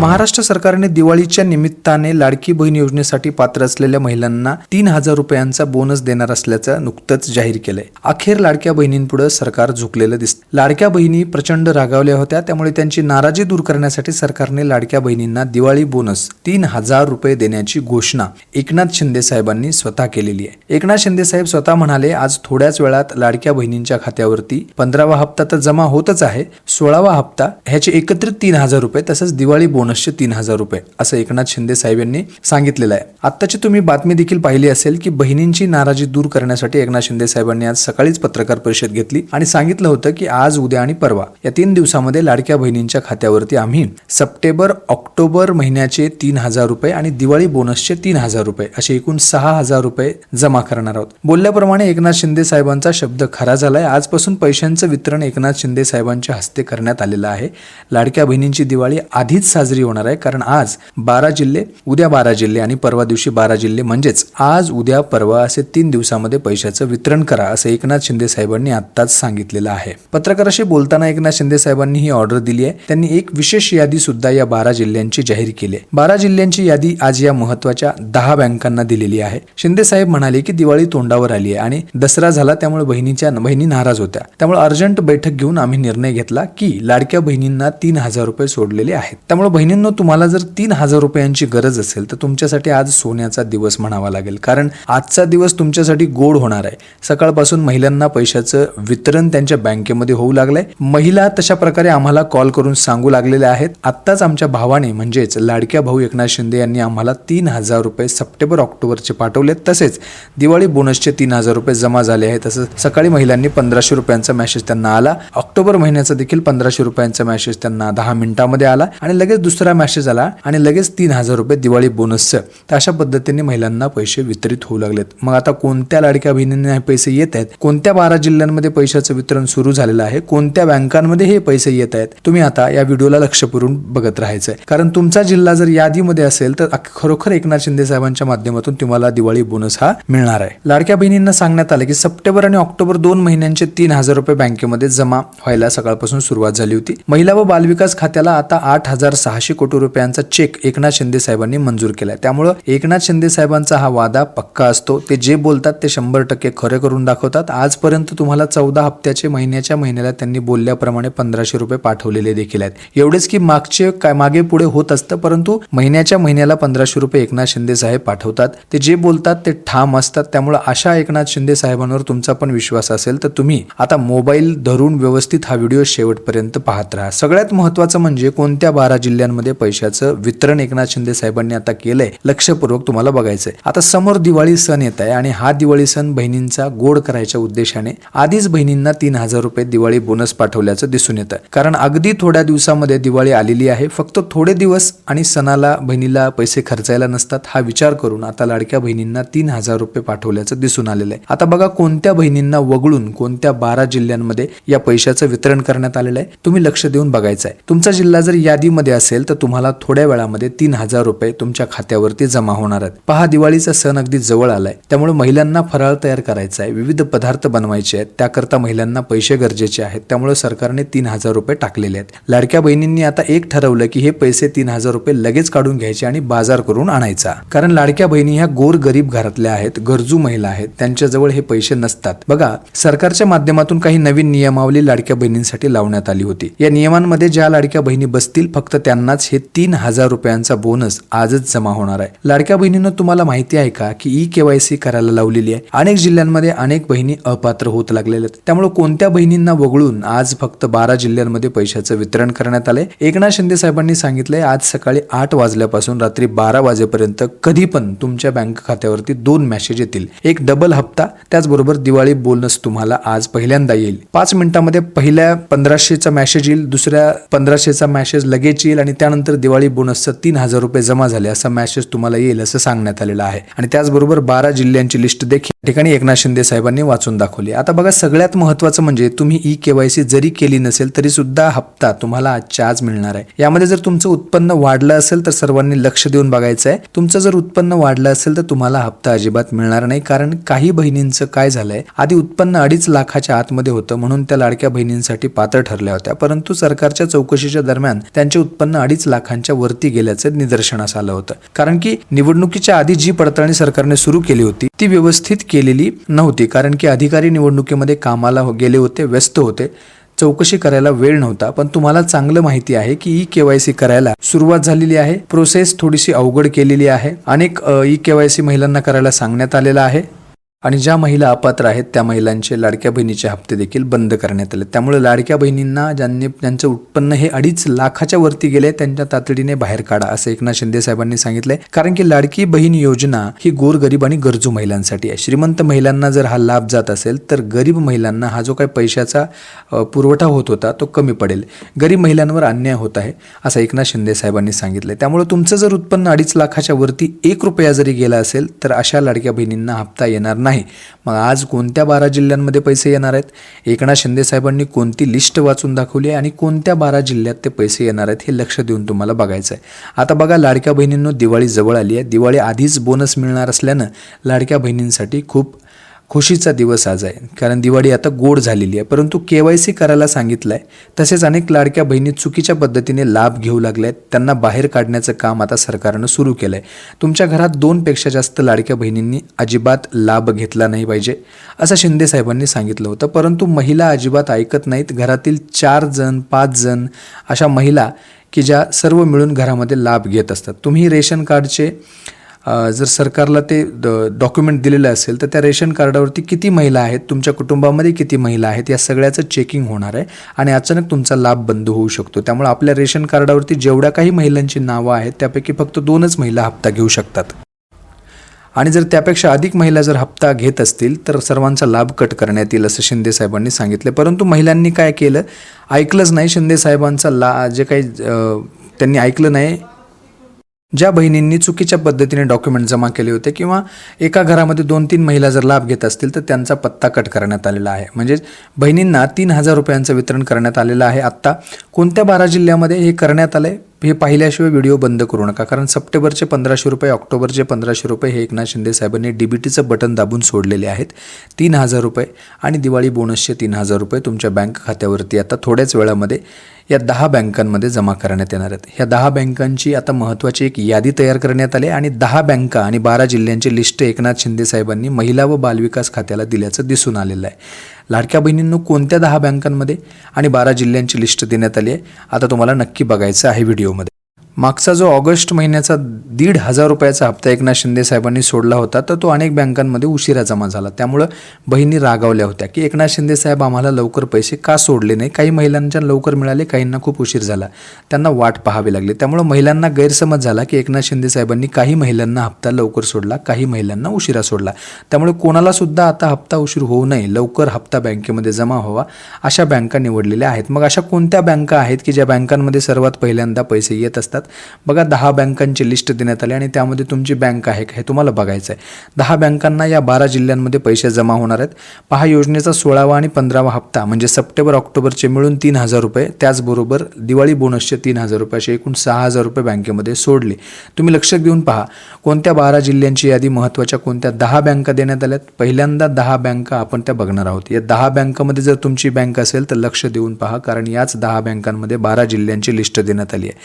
महाराष्ट्र सरकारने दिवाळीच्या निमित्ताने लाडकी बहीण योजनेसाठी पात्र असलेल्या महिलांना तीन हजार रुपयांचा बोनस देणार असल्याचं नुकतंच जाहीर केलंय. अखेर लाडक्या बहिणींपुढे सरकार झुकलेलं दिसतं लाडक्या बहिणी प्रचंड रागावल्या होत्या त्यामुळे त्यांची नाराजी दूर करण्यासाठी सरकारने लाडक्या बहिणींना दिवाळी बोनस तीन हजार रुपये देण्याची घोषणा एकनाथ शिंदे साहेबांनी स्वतः केलेली आहे. एकनाथ शिंदे साहेब स्वतः म्हणाले आज थोड्याच वेळात लाडक्या बहिणींच्या खात्यावरती पंधरावा हप्ता तर जमा होतच आहे सोळावा हप्ता ह्याचे एकत्रित तीन हजार रुपये तसंच दिवाळी बोनस बोनसचे तीन हजार रुपये असं एकनाथ शिंदे साहेब यांनी सांगितलेलं आहे. आत्ताची तुम्ही बातमी देखील पाहिली असेल की बहिणींची नाराजी दूर करण्यासाठी एकनाथ शिंदे साहेबांनी आज सकाळीच पत्रकार परिषद घेतली आणि सांगितलं होतं की आज उद्या आणि परवा या तीन दिवसामध्ये लाडक्या बहिणींच्या खात्यावरती आम्ही सप्टेंबर ऑक्टोबर महिन्याचे तीन हजार रुपये आणि दिवाळी बोनसचे तीन हजार रुपये असे एकूण सहा हजार रुपये जमा करणार आहोत. बोलल्याप्रमाणे एकनाथ शिंदे साहेबांचा शब्द खरा झालाय. आजपासून पैशांचं वितरण एकनाथ शिंदे साहेबांच्या हस्ते करण्यात आलेलं आहे. लाडक्या बहिणींची दिवाळी आधीच साजरी होणार आहे. कारण आज बारा जिल्हे उद्या बारा जिल्हे आणि परवा दिवशी बारा जिल्हे. म्हणजेच आज उद्या परवा असे तीन दिवसामध्ये पैशाचं वितरण करा असं एकनाथ शिंदे साहेबांनी आत्ताच सांगितलेलं आहे. पत्रकाराशी बोलताना एकनाथ शिंदे साहेबांनी ही ऑर्डर दिली आहे. त्यांनी एक विशेष यादी सुद्धा या बारा जिल्ह्यांची जाहीर केली आहे. बारा जिल्ह्यांची यादी आज या महत्त्वाच्या दहा बँकांना दिलेली आहे. शिंदे साहेब म्हणाले की दिवाळी तोंडावर आली आहे आणि दसरा झाला त्यामुळे बहिणीच्या बहिणी नाराज होत्या. त्यामुळे अर्जंट बैठक घेऊन आम्ही निर्णय घेतला की लाडक्या बहिणींना तीन हजार रुपये सोडलेले आहेत. त्यामुळे बहिणी बहिणींनो तुम्हाला जर तीन हजार रुपयांची गरज असेल तर तुमच्यासाठी आज सोन्याचा दिवस म्हणावा लागेल. कारण आजचा दिवस तुमच्यासाठी गोड होणार आहे. सकाळपासून महिलांना पैशाचं वितरण त्यांच्या बँकेमध्ये होऊ लागलंय. महिला तशा प्रकारे आम्हाला कॉल करून सांगू लागलेल्या आहेत. आत्ताच आमच्या भावाने म्हणजेच लाडक्या भाऊ एकनाथ शिंदे यांनी आम्हाला तीन हजार रुपये सप्टेंबर ऑक्टोबरचे पाठवले तसेच दिवाळी बोनसचे तीन हजार रुपये जमा झाले आहेत. तसंच सकाळी महिलांनी पंधराशे रुपयांचा मेसेज त्यांना आला. ऑक्टोबर महिन्याचा देखील पंधराशे रुपयांचा मेसेज त्यांना दहा मिनिटांमध्ये आला. आणि लगेच दुसरा मॅसेज आला आणि लगेच तीन हजार रुपये दिवाळी बोनसचं तर अशा पद्धतीने महिलांना पैसे वितरित होऊ लागलेत. मग आता कोणत्या लाडक्या बहिणींना हे पैसे येत आहेत? कोणत्या बारा जिल्ह्यांमध्ये पैशाचं वितरण सुरू झालेलं आहे? कोणत्या बँकांमध्ये हे पैसे येत आहेत? तुम्ही आता या व्हिडिओला लक्ष बघत राहायचंय. कारण तुमचा जिल्हा जर यादीमध्ये असेल तर खरोखर एकनाथ शिंदे साहेबांच्या माध्यमातून तुम्हाला दिवाळी बोनस हा मिळणार आहे. लाडक्या बहिणींना सांगण्यात आलं की सप्टेंबर आणि ऑक्टोबर दोन महिन्यांचे तीन हजार रुपये बँकेमध्ये जमा व्हायला सकाळपासून सुरुवात झाली होती. महिला व बालविकास खात्याला आता आठ हजार सहाशे कोटी रुपयांचा चेक एकनाथ शिंदे साहेबांनी मंजूर केलाय. त्यामुळं एकनाथ शिंदे साहेबांचा हा वादा पक्का असतो. ते जे बोलतात ते शंभर टक्के खरे करून दाखवतात. आजपर्यंत तुम्हाला चौदा हप्त्याचे महिन्याच्या महिन्याला त्यांनी बोलल्याप्रमाणे पंधराशे रुपये पाठवलेले देखील आहेत. एवढेच की मागचे काय मागे पुढे होत असतं परंतु महिन्याच्या महिन्याला पंधराशे रुपये एकनाथ शिंदे साहेब पाठवतात. ते जे बोलतात ते ठाम असतात. त्यामुळे अशा एकनाथ शिंदे साहेबांवर तुमचा पण विश्वास असेल तर तुम्ही आता मोबाईल धरून व्यवस्थित हा व्हिडिओ शेवटपर्यंत पाहत राहा. सगळ्यात महत्वाचं म्हणजे कोणत्या बारा जिल्ह्यांमध्ये पैशाचं वितरण एकनाथ शिंदे साहेबांनी आता केलंय लक्षपूर्वक तुम्हाला बघायचंय. आता समोर दिवाळी सण येत आहे आणि हा दिवाळी सण बहिणींचा गोड करायच्या उद्देशाने आधीच बहिणींना तीन हजार रुपये दिवाळी बोनस पाठवल्याचं दिसून येतं. कारण अगदी थोड्या दिवसामध्ये दिवाळी आलेली आहे फक्त थोडे दिवस आणि सणाला बहिणीला पैसे खर्चायला नसतात हा विचार करून आता लाडक्या बहिणींना तीन हजार रुपये पाठवल्याचं दिसून आलेलं आहे. आता बघा कोणत्या बहिणींना वगळून कोणत्या बारा जिल्ह्यांमध्ये या पैशाचं वितरण करण्यात आलेलं आहे तुम्ही लक्ष देऊन बघायचं आहे तुमचा जिल्हा जर यादीमध्ये असेल तर तुम्हाला थोड्या वेळामध्ये तीन हजार रुपये तुमच्या खात्यावरती जमा होणार आहेत. पहा दिवाळीचा सण अगदी जवळ आलाय. त्यामुळे महिलांना फराळ तयार करायचा आहे. विविध पदार्थ बनवायचे आहेत. त्याकरता महिलांना पैसे गरजेचे आहेत. त्यामुळे सरकारने तीन हजार रुपये टाकलेले आहेत. लाडक्या बहिणींनी आता एक ठरवलं की हे पैसे तीन हजार रुपये लगेच काढून घ्यायचे आणि बाजार करून आणायचा. कारण लाडक्या बहिणी ह्या गोर गरीब घरातल्या आहेत गरजू महिला आहेत. त्यांच्याजवळ हे पैसे नसतात. बघा सरकारच्या माध्यमातून काही नवीन नियमावली लाडक्या बहिणींसाठी लावण्यात आली होती. या नियमांमध्ये ज्या लाडक्या बहिणी बसतील फक्त त्यांना त्यांनाच हे तीन हजार रुपयांचा बोनस आजच जमा होणार आहे. लाडक्या बहिणीनं तुम्हाला माहिती आहे का की ई केवायसी करायला लावलेली आहे. अनेक जिल्ह्यांमध्ये अनेक बहिणी अपात्र होत लागलेल्या आहेत. त्यामुळे कोणत्या बहिणींना वगळून आज फक्त बारा जिल्ह्यांमध्ये पैशाचं वितरण करण्यात आलंय? एकनाथ शिंदे साहेबांनी सांगितलंय आज सकाळी आठ वाजल्यापासून रात्री बारा वाजेपर्यंत कधी पण तुमच्या बँक खात्यावरती दोन मेसेज येतील. एक डबल हप्ता त्याचबरोबर दिवाळी बोनस तुम्हाला आज पहिल्यांदा येईल. पाच मिनिटांमध्ये पहिल्या पंधराशेचा मेसेज येईल दुसऱ्या पंधराशेचा मेसेज लगेच येईल आणि त्यानंतर दिवाळी बोनसचा तीन हजार रुपये जमा झाले असा मॅसेज तुम्हाला येईल असं सांगण्यात आलेलं आहे. आणि त्याचबरोबर बारा जिल्ह्यांची लिस्ट देखील या ठिकाणी एकनाथ शिंदे साहेबांनी वाचून दाखवली. आता बघा सगळ्यात महत्वाचं म्हणजे तुम्ही ई केवायसी जरी केली नसेल तरी सुद्धा हप्ता तुम्हाला आजच्या आज मिळणार आहे. यामध्ये जर तुमचं उत्पन्न वाढलं असेल तर सर्वांनी लक्ष देऊन बघायचं आहे तुमचं जर उत्पन्न वाढलं असेल तर तुम्हाला हप्ता अजिबात मिळणार नाही कारण काही बहिणींचं काय झालंय? आधी उत्पन्न अडीच लाखाच्या आतमध्ये होतं म्हणून त्या लाडक्या बहिणींसाठी पात्र ठरल्या होत्या. परंतु सरकारच्या चौकशीच्या दरम्यान त्यांचे उत्पन्न अडीच लाखांच्या वरती गेल्याचं निदर्शनास आलं होतं. कारण की निवडणुकीच्या आधी जी पडताळणी सरकारने सुरू केली होती ती व्यवस्थित केलेली नव्हती. कारण की अधिकारी निवडणुकीमध्ये कामाला हो- गेले होते व्यस्त होते. चौकशी करायला वेळ नव्हता. पण तुम्हाला चांगलं माहिती आहे की ई केवायसी करायला सुरुवात झालेली आहे. प्रोसेस थोडीशी अवघड केलेली आहे. अनेक ई केवायसी महिलांना करायला सांगण्यात आलेलं आहे. आणि ज्या महिला अपात्र आहेत त्या महिलांचे लाडक्या बहिणीचे हप्ते देखील बंद करण्यात आले. त्यामुळे लाडक्या बहिणींना ज्यांनी ज्यांचं उत्पन्न हे अडीच लाखाच्या वरती गेले त्यांच्या तातडीने बाहेर काढा असं एकनाथ शिंदे साहेबांनी सांगितलंय. कारण की लाडकी बहीण योजना ही गोरगरीब आणि गरजू महिलांसाठी आहे. श्रीमंत महिलांना जर हा लाभ जात असेल तर गरीब महिलांना हा जो काही पैशाचा पुरवठा होत होता तो कमी पडेल. गरीब महिलांवर अन्याय होत आहे असं एकनाथ शिंदे साहेबांनी सांगितलंय. त्यामुळे तुमचं जर उत्पन्न अडीच लाखाच्या वरती एक रुपया जरी गेला असेल तर अशा लाडक्या बहिणींना हप्ता येणार नाही. मग आज कोणत्या बारा जिल्ह्यांमध्ये पैसे येणार आहेत? एकनाथ शिंदे साहेबांनी कोणती लिस्ट वाचून दाखवली आहे? आणि कोणत्या बारा जिल्ह्यात ते पैसे येणार आहेत हे लक्ष देऊन तुम्हाला बघायचं आहे. आता बघा लाडक्या बहिणींनो दिवाळी जवळ आली आहे. दिवाळी आधीच बोनस मिळणार असल्यानं लाडक्या बहिणींसाठी खूप खुशीचा दिवस आज आहे. कारण दिवाळी आता गोड झालेली आहे. परंतु के वाय सी करायला सांगितलं आहे तसेच अनेक लाडक्या बहिणी चुकीच्या पद्धतीने लाभ घेऊ लागल्या आहेत त्यांना बाहेर काढण्याचं काम आता सरकारनं सुरू केलं आहे तुमच्या घरात दोनपेक्षा जास्त लाडक्या बहिणींनी अजिबात लाभ घेतला नाही पाहिजे असं शिंदे साहेबांनी सांगितलं होतं. परंतु महिला अजिबात ऐकत नाहीत. घरातील चार जण पाच जण अशा महिला की ज्या सर्व मिळून घरामध्ये लाभ घेत असतात. तुम्ही रेशन कार्डचे जर सरकारला ते डॉक्युमेंट दिलेलं असेल तर त्या रेशन कार्डावरती किती महिला आहेत तुमच्या कुटुंबामध्ये किती महिला आहेत या सगळ्याचं चेकिंग होणार आहे आणि अचानक तुमचा लाभ बंद होऊ शकतो. त्यामुळे आपल्या रेशन कार्डावरती जेवढ्या काही महिलांची नावं आहेत त्यापैकी फक्त दोनच महिला हप्ता घेऊ शकतात. आणि जर त्यापेक्षा अधिक महिला जर हप्ता घेत असतील तर सर्वांचा लाभ कट करण्यात येईल असं शिंदे साहेबांनी सांगितलं. परंतु महिलांनी काय केलं? ऐकलंच नाही शिंदे साहेबांचा ला जे काही त्यांनी ऐकलं नाही ज्या बहिणींनी चुकीच्या पद्धतीने डॉक्युमेंट जमा केले होते किंवा एका घरामध्ये दोन तीन महिला जर लाभ घेत असतील तर त्यांचा पत्ता कट करण्यात आलेला आहे. म्हणजेच बहिणींना तीन हजार रुपयांचं वितरण करण्यात आलेलं आहे. आत्ता कोणत्या बारा जिल्ह्यामध्ये हे करण्यात आलं आहे हे पाहिल्याशिवाय व्हिडिओ बंद करू नका. कारण सप्टेंबरचे पंधराशे रुपये ऑक्टोबरचे पंधराशे रुपये हे एकनाथ शिंदे साहेबांनी डी बी टीचं बटन दाबून सोडलेले आहेत. तीन हजार रुपये आणि दिवाळी बोनसचे तीन हजार रुपये तुमच्या बँक खात्यावरती आता थोड्याच वेळामध्ये या दहा बँकांमध्ये जमा करण्यात येणार आहेत. ह्या दहा बँकांची आता महत्त्वाची एक यादी तयार करण्यात आली आहे आणि दहा बँका आणि बारा जिल्ह्यांची लिस्ट एकनाथ शिंदे साहेबांनी महिला व बालविकास खात्याला दिल्याचं दिसून आलेलं आहे. लाडक्या बहिणींनो कोणत्या दहा बँकांमध्ये आणि बारा जिल्ह्यांची लिस्ट देण्यात आली आहे आता तुम्हाला नक्की बघायचं आहे व्हिडिओमध्ये. मागचा जो ऑगस्ट महिन्याचा दीड हजार रुपयाचा हप्ता एकनाथ शिंदे साहेबांनी सोडला होता तर तो अनेक बँकांमध्ये उशिरा जमा झाला. त्यामुळं बहिणी रागावल्या होत्या की एकनाथ शिंदे साहेब आम्हाला लवकर पैसे का सोडले नाही? काही महिलांच्या लवकर मिळाले काहींना खूप उशीर झाला. त्यांना वाट पाहावी लागली. त्यामुळं महिलांना गैरसमज झाला की एकनाथ शिंदे साहेबांनी काही महिलांना हप्ता लवकर सोडला काही महिलांना उशिरा सोडला. त्यामुळे कोणाला सुद्धा आता हप्ता उशीर होऊ नये लवकर हप्ता बँकेमध्ये जमा व्हावा अशा बँका निवडलेल्या आहेत. मग अशा कोणत्या बँका आहेत की ज्या बँकांमध्ये सर्वात पहिल्यांदा पैसे येत असतात? बघा दहा बँकांची लिस्ट देण्यात आली आणि त्यामध्ये तुमची बँक आहे का हे तुम्हाला बघायचं आहे दहा बँकांना या बारा जिल्ह्यांमध्ये पैसे जमा होणार आहेत. पहा योजनेचा सोळावा आणि पंधरावा हप्ता म्हणजे सप्टेंबर ऑक्टोबरचे मिळून तीन हजार रुपये. त्याचबरोबर दिवाळी बोनसचे तीन हजार रुपये असे एकूण सहा हजार रुपये बँकेमध्ये सोडले. तुम्ही लक्ष देऊन पहा कोणत्या बारा जिल्ह्यांची यादी महत्त्वाच्या कोणत्या दहा बँका देण्यात आल्यात? पहिल्यांदा दहा बँका आपण त्या बघणार आहोत. या दहा बँकामध्ये जर तुमची बँक असेल तर लक्ष देऊन पहा कारण याच दहा बँकांमध्ये बारा जिल्ह्यांची लिस्ट देण्यात आली आहे.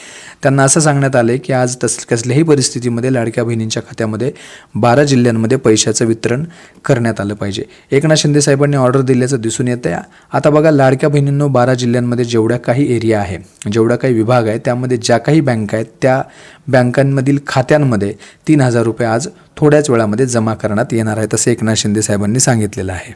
त्यांना असं सांगण्यात आले की आज तस कसल्याही परिस्थितीमध्ये लाडक्या बहिणींच्या खात्यामध्ये बारा जिल्ह्यांमध्ये पैशाचं वितरण करण्यात आलं पाहिजे. एकनाथ शिंदे साहेबांनी ऑर्डर दिल्याचं दिसून येतं आहे आता बघा लाडक्या बहिणींनो बारा जिल्ह्यांमध्ये जेवढ्या काही एरिया आहे जेवढा काही विभाग आहे त्यामध्ये ज्या काही बँका आहेत त्या बँकांमधील खात्यांमध्ये तीन हजार रुपये आज थोड्याच वेळामध्ये जमा करण्यात येणार आहेत असं एकनाथ शिंदे साहेबांनी सांगितलेलं आहे.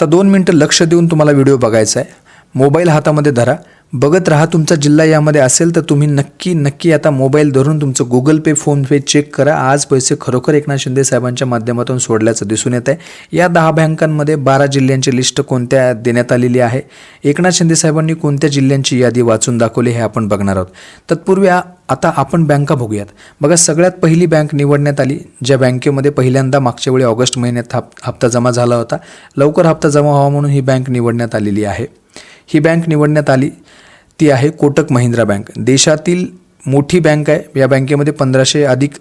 आता दोन मिनटं लक्ष देऊन तुम्हाला व्हिडिओ बघायचा आहे. मोबाईल हातामध्ये धरा. बघत राहा तुमचा जिल्हा यामध्ये असेल तर तुम्ही नक्की नक्की आता मोबाईल धरून तुमचं गुगल पे फोनपे चेक करा. आज पैसे खरोखर एकनाथ शिंदे साहेबांच्या माध्यमातून सोडल्याचं दिसून येत आहे. या दहा बँकांमध्ये बारा जिल्ह्यांची लिस्ट कोणत्या देण्यात आलेली आहे? एकनाथ शिंदे साहेबांनी कोणत्या जिल्ह्यांची यादी वाचून दाखवली हे आपण बघणार आहोत. तत्पूर्वी आता आपण बँका बघूयात. बघा सगळ्यात पहिली बँक निवडण्यात आली ज्या बँकेमध्ये पहिल्यांदा मागच्या वेळी ऑगस्ट महिन्यात हप हप्ता जमा झाला होता. लवकर हप्ता जमा व्हावा म्हणून ही बँक निवडण्यात आलेली आहे. ही बँक निवडण्यात आली. ती आहे कोटक महिंद्रा बँक. देशातील मोठी बँक आहे. या बँकेमध्ये पंधराशे अधिक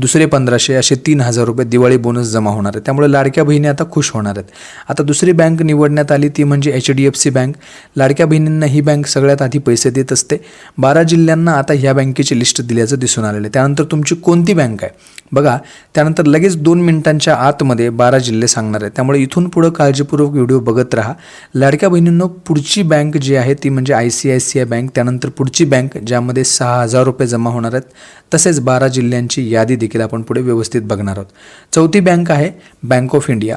दुसरे पंधराशे असे तीन हजार रुपये दिवाळी बोनस जमा होणार आहे. त्यामुळे लाडक्या बहिणी आता खुश होणार आहेत. आता दुसरी बँक निवडण्यात आली ती म्हणजे H D F C bank लाडक्या बहिणींना ही बँक सगळ्यात आधी पैसे देत असते. बारा जिल्ह्यांना आता ह्या बँकेची लिस्ट दिल्याचं दिसून आलेलं आहे. त्यानंतर तुमची कोणती बँक आहे? बघा त्यानंतर लगेच दोन मिनिटांच्या आतमध्ये बारा जिल्हे सांगणार आहे त्यामुळे इथून पुढं काळजीपूर्वक व्हिडिओ बघत राहा. लाडक्या बहिणींनो पुढची बँक जी आहे ती म्हणजे I C I C I bank त्यानंतर पुढची बँक ज्यामध्ये सहा हजार रुपये जमा होणार आहेत. तसेच बारा जिल्ह्यांची यादी देखील आपण पुढे व्यवस्थित बघणार आहोत. चौथी बँक आहे बँक ऑफ इंडिया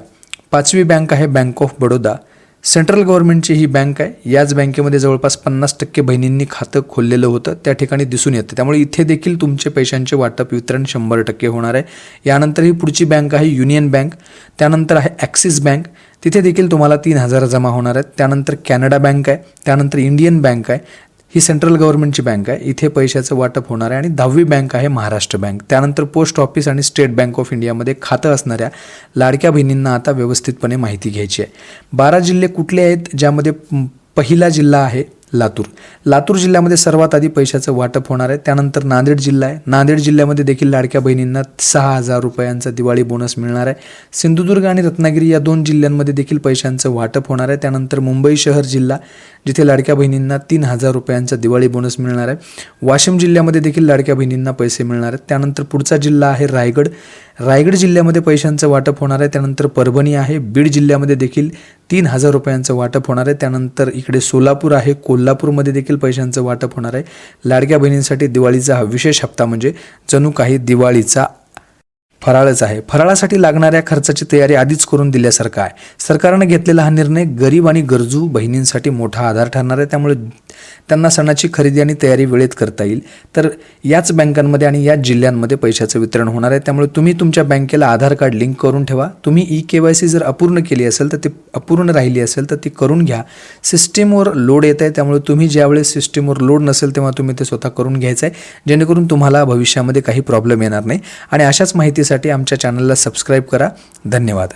पाचवी बँक आहे बँक ऑफ बडोदा सेंट्रल गव्हर्नमेंटची ही बँक आहे. याच बँकेमध्ये जवळपास पन्नास टक्के बहिणींनी खातं खोललेलं होतं. त्या ठिकाणी दिसून येतं. त्यामुळे इथे देखील तुमचे पैशांचे वाटप वितरण शंभर टक्के होणार आहे. यानंतर ही पुढची बँक आहे युनियन बँक त्यानंतर आहे ॲक्सिस बँक तिथे देखील तुम्हाला तीन हजार जमा होणार आहेत. त्यानंतर कॅनडा बँक आहे. त्यानंतर इंडियन बँक आहे. ही सेंट्रल गव्हर्नमेंटची बँक आहे. इथे पैशाचं वाटप होणार आहे आणि दहावी बँक आहे महाराष्ट्र बँक त्यानंतर पोस्ट ऑफिस आणि स्टेट बँक ऑफ इंडियामध्ये खातं असणाऱ्या लाडक्या बहिणींना आता व्यवस्थितपणे माहिती घ्यायची आहे. बारा जिल्हे कुठले आहेत ज्यामध्ये पहिला जिल्हा आहे? लातूर. लातूर जिल्ह्यामध्ये सर्वात आधी पैशाचं वाटप होणार आहे. त्यानंतर नांदेड जिल्हा आहे. नांदेड जिल्ह्यामध्ये देखील लाडक्या बहिणींना सहा हजार रुपयांचा दिवाळी बोनस मिळणार आहे. सिंधुदुर्ग आणि रत्नागिरी या दोन जिल्ह्यांमध्ये देखील पैशांचं वाटप होणार आहे. त्यानंतर मुंबई शहर जिल्हा जिथे लाडक्या बहिणींना तीन हजार रुपयांचा दिवाळी बोनस मिळणार आहे. वाशिम जिल्ह्यामध्ये देखील लाडक्या बहिणींना पैसे मिळणार आहेत. त्यानंतर पुढचा जिल्हा आहे रायगड. रायगड जिल्ह्यामध्ये पैशांचं वाटप होणार आहे. त्यानंतर परभणी आहे. बीड जिल्ह्यामध्ये देखील तीन हजार रुपयांचं वाटप होणार आहे. त्यानंतर इकडे सोलापूर आहे. कोल्हापूरमध्ये देखील पैशांचं वाटप होणार आहे. लाडक्या बहिणींसाठी दिवाळीचा हा विशेष हप्ता म्हणजे जणू काही दिवाळीचा फराळच आहे. फराळासाठी लागणाऱ्या खर्चाची तयारी आधीच करून दिल्यासारखं आहे. सरकारनं घेतलेला हा निर्णय गरीब आणि गरजू बहिणींसाठी मोठा आधार ठरणार आहे. त्यामुळे त्यांना सणाची खरेदी आणि तयारी वेळेत करता येईल. तर याच बँकांमध्ये आणि याच जिल्ह्यांमध्ये पैशाचं वितरण होणार आहे. त्यामुळे तुम्ही तुमच्या बँकेला आधार कार्ड लिंक करून ठेवा. तुम्ही ई के वाय सी जर अपूर्ण केली असेल तर ती अपूर्ण राहिली असेल तर ती करून घ्या. सिस्टीमवर लोड येत आहे त्यामुळे तुम्ही ज्यावेळेस सिस्टीमवर लोड नसेल तेव्हा तुम्ही ते स्वतः करून घ्यायचं आहे. जेणेकरून तुम्हाला भविष्यामध्ये काही प्रॉब्लेम येणार नाही. आणि अशाच माहितीसाठी आमच्या चॅनलला सबस्क्राईब करा. धन्यवाद.